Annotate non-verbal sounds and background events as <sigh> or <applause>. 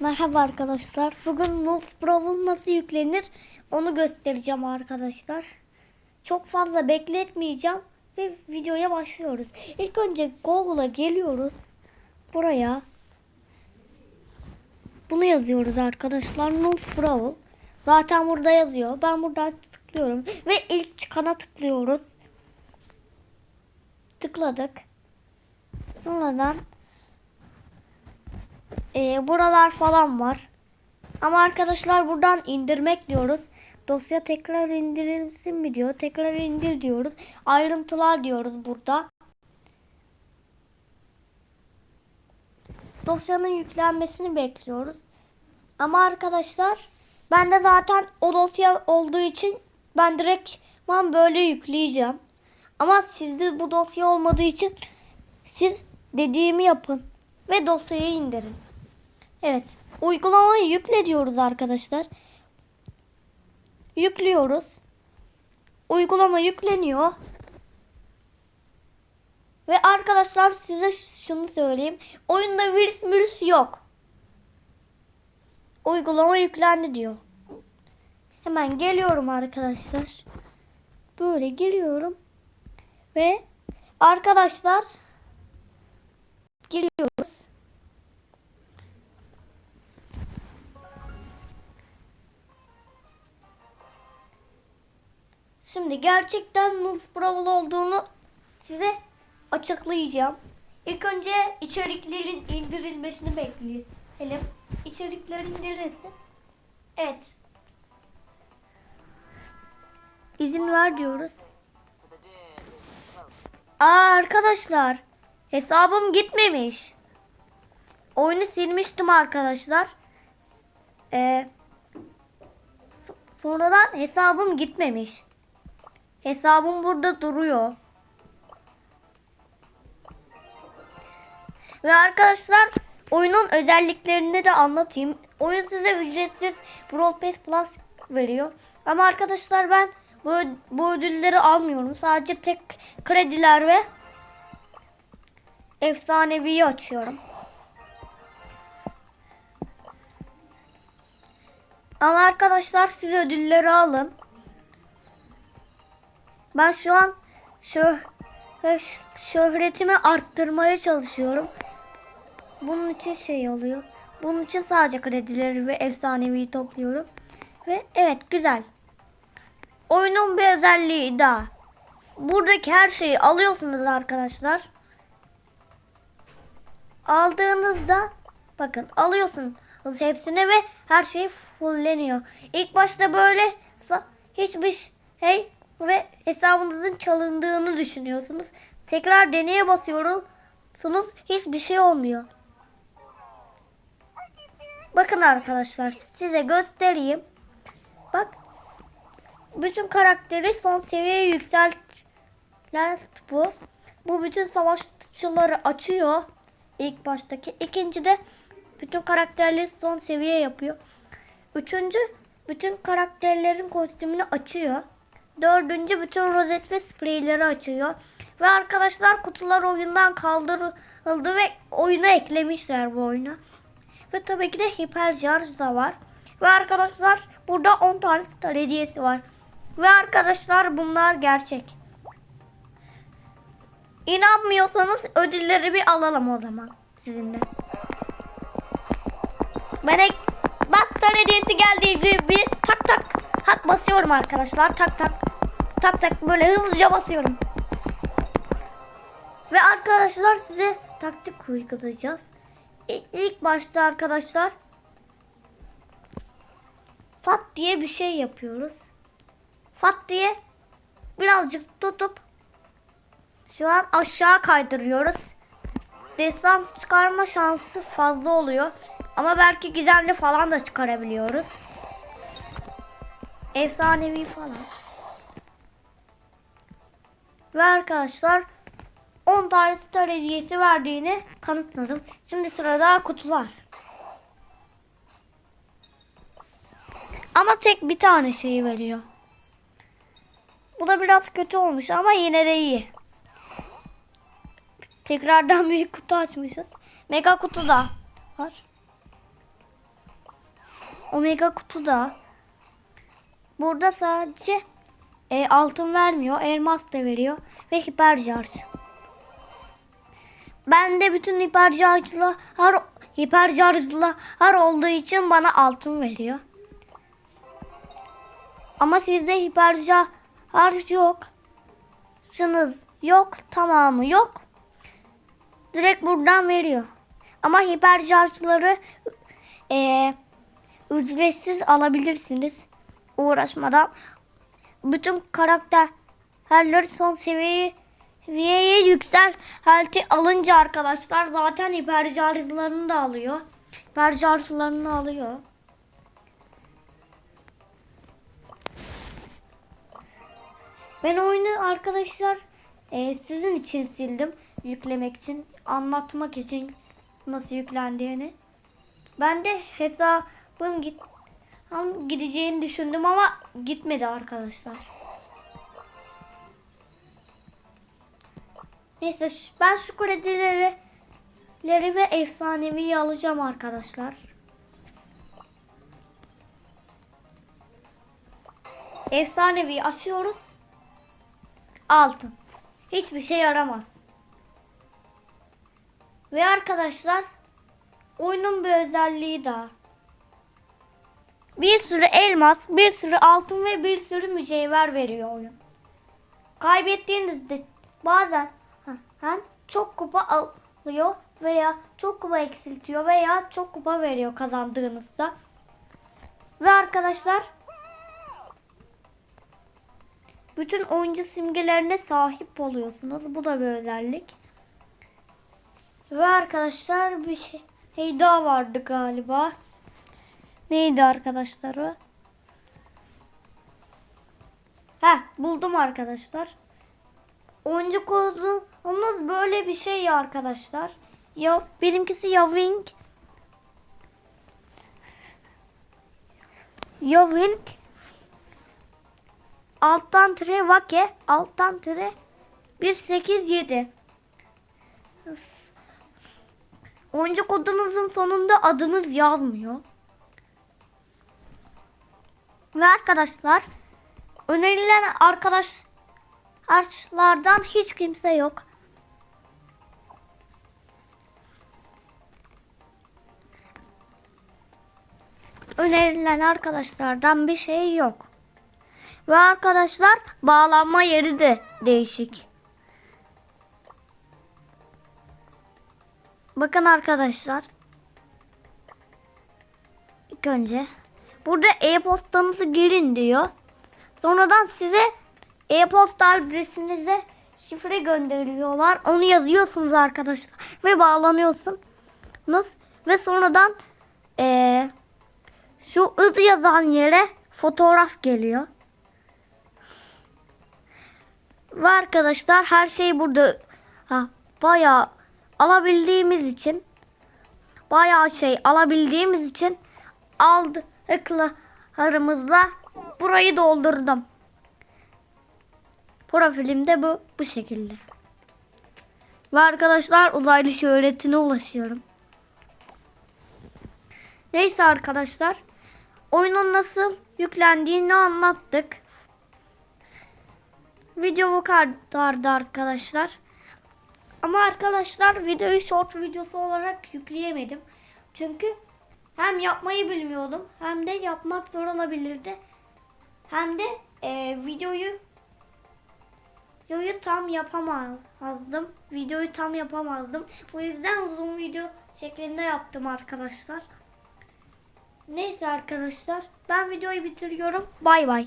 Merhaba arkadaşlar. Bugün Wolf Brawl nasıl yüklenir onu göstereceğim arkadaşlar. Çok fazla bekletmeyeceğim ve videoya başlıyoruz. İlk önce Google'a geliyoruz. Buraya bunu yazıyoruz arkadaşlar. Wolf Brawl. Zaten burada yazıyor. Ben buradan tıklıyorum ve ilk çıkana tıklıyoruz. Tıkladık. Sonradan e, buralar falan var. Ama arkadaşlar buradan indirmek diyoruz. Dosya tekrar indirilsin mi diyor. Tekrar indir diyoruz. Ayrıntılar diyoruz burada. Dosyanın yüklenmesini bekliyoruz. Ama arkadaşlar bende zaten o dosya olduğu için ben direkt ben böyle yükleyeceğim. Ama sizde bu dosya olmadığı için siz dediğimi yapın ve dosyayı indirin. Evet. Uygulamayı yükle diyoruz arkadaşlar. Yüklüyoruz. Uygulama yükleniyor. Ve arkadaşlar size şunu söyleyeyim. Oyunda virüs virüs yok. Uygulama yüklendi diyor. Hemen geliyorum arkadaşlar. Böyle giriyorum. Ve arkadaşlar giriyoruz. Şimdi gerçekten Nus Brawl olduğunu size açıklayacağım. İlk önce içeriklerin indirilmesini bekleyelim. İçerikler indirilsin. Evet. İzin ver diyoruz. Aa arkadaşlar. Hesabım gitmemiş. Oyunu silmiştim arkadaşlar. Ee, so- sonradan hesabım gitmemiş. Hesabım burada duruyor. Ve arkadaşlar oyunun özelliklerini de anlatayım. Oyun size ücretsiz Brawl Pass Plus veriyor. Ama arkadaşlar ben bu, bu ödülleri almıyorum. Sadece tek krediler ve efsaneviyi açıyorum. Ama arkadaşlar siz ödülleri alın. Ben şu an şöh şöh- şöhretimi arttırmaya çalışıyorum. Bunun için şey oluyor. Bunun için sadece kredileri ve efsaneviyi topluyorum. Ve evet güzel. Oyunun bir özelliği daha. Buradaki her şeyi alıyorsunuz arkadaşlar. Aldığınızda bakın alıyorsunuz hepsini ve her şey fulleniyor. İlk başta böyle hiçbir şey ve hesabınızın çalındığını düşünüyorsunuz. Tekrar deneye basıyorsunuz. Hiçbir şey olmuyor. Bakın arkadaşlar size göstereyim. Bak bütün karakteri son seviyeye yükseltler bu. Bu bütün savaşçıları açıyor. İlk baştaki. İkinci de bütün karakterleri son seviye yapıyor. Üçüncü bütün karakterlerin kostümünü açıyor. Dördüncü bütün rozet ve spreyleri açıyor. Ve arkadaşlar kutular oyundan kaldırıldı ve oyuna eklemişler bu oyunu. Ve tabii ki de hiper charge da var. Ve arkadaşlar burada 10 tane star hediyesi var. Ve arkadaşlar bunlar gerçek. İnanmıyorsanız ödülleri bir alalım o zaman sizinle. Ben ek Bastar hediyesi geldiği gibi bir tak tak tak basıyorum arkadaşlar. Tak tak tak tak böyle hızlıca basıyorum. Ve arkadaşlar size taktik uygulayacağız. İlk başta arkadaşlar Fat diye bir şey yapıyoruz. Fat diye birazcık tutup şu an aşağı kaydırıyoruz. Destans çıkarma şansı fazla oluyor. Ama belki gizemli falan da çıkarabiliyoruz. Efsanevi falan. Ve arkadaşlar 10 tane star hediyesi verdiğini kanıtladım. Şimdi sırada kutular. Ama tek bir tane şeyi veriyor. Bu da biraz kötü olmuş ama yine de iyi. Tekrardan <laughs> büyük kutu açmışız. Mega kutu da var. Omega kutu da. Burada sadece e, altın vermiyor. Elmas da veriyor. Ve hipercharge. Ben de bütün hipercharge'lar hipercharge'lar olduğu için bana altın veriyor. Ama sizde hipercharge yok. Şınız yok. Tamamı yok. Direkt buradan veriyor. Ama hipercharge'ları e, ücretsiz alabilirsiniz. Uğraşmadan. Bütün karakterleri son seviyeye seviyeye yükselti alınca arkadaşlar zaten hipercharge'larını da alıyor. Hipercharge'larını alıyor. Ben oyunu arkadaşlar e, sizin için sildim. Yüklemek için, anlatmak için nasıl yüklendiğini. Ben de hesabım git tam gideceğini düşündüm ama gitmedi arkadaşlar. Neyse ben şu kredileri leri ve efsaneviyi alacağım arkadaşlar. Efsanevi açıyoruz. Altın. Hiçbir şey yaramaz. Ve arkadaşlar oyunun bir özelliği daha. Bir sürü elmas, bir sürü altın ve bir sürü mücevher veriyor oyun. Kaybettiğinizde bazen hem çok kupa alıyor veya çok kupa eksiltiyor veya çok kupa veriyor kazandığınızda. Ve arkadaşlar bütün oyuncu simgelerine sahip oluyorsunuz. Bu da bir özellik. Ve arkadaşlar bir şey, şey daha vardı galiba. Neydi arkadaşlar o? Heh buldum arkadaşlar. Oyuncu kodunuz böyle bir şey ya arkadaşlar. Ya benimkisi Yaving. Yaving. Alttan tire vake. Alttan tire 187. Oyuncu kodunuzun sonunda adınız yazmıyor. Ve arkadaşlar önerilen arkadaşlardan hiç kimse yok. Önerilen arkadaşlardan bir şey yok. Ve arkadaşlar bağlanma yeri de değişik. Bakın arkadaşlar. İlk önce burada e-postanızı girin diyor. Sonradan size e-posta adresinize şifre gönderiyorlar. Onu yazıyorsunuz arkadaşlar ve bağlanıyorsunuz ve sonradan eee şu ız yazan yere fotoğraf geliyor. Ve arkadaşlar her şey burada ha, bayağı alabildiğimiz için bayağı şey alabildiğimiz için aldıklarımızla burayı doldurdum. Profilimde bu bu şekilde. Ve arkadaşlar uzaylı şöhretine ulaşıyorum. Neyse arkadaşlar. Oyunun nasıl yüklendiğini anlattık. Video bu kadardı arkadaşlar. Ama arkadaşlar videoyu short videosu olarak yükleyemedim. Çünkü hem yapmayı bilmiyordum hem de yapmak zor olabilirdi. Hem de e, videoyu videoyu tam yapamazdım. Videoyu tam yapamazdım. Bu yüzden uzun video şeklinde yaptım arkadaşlar. Neyse arkadaşlar ben videoyu bitiriyorum. Bay bay.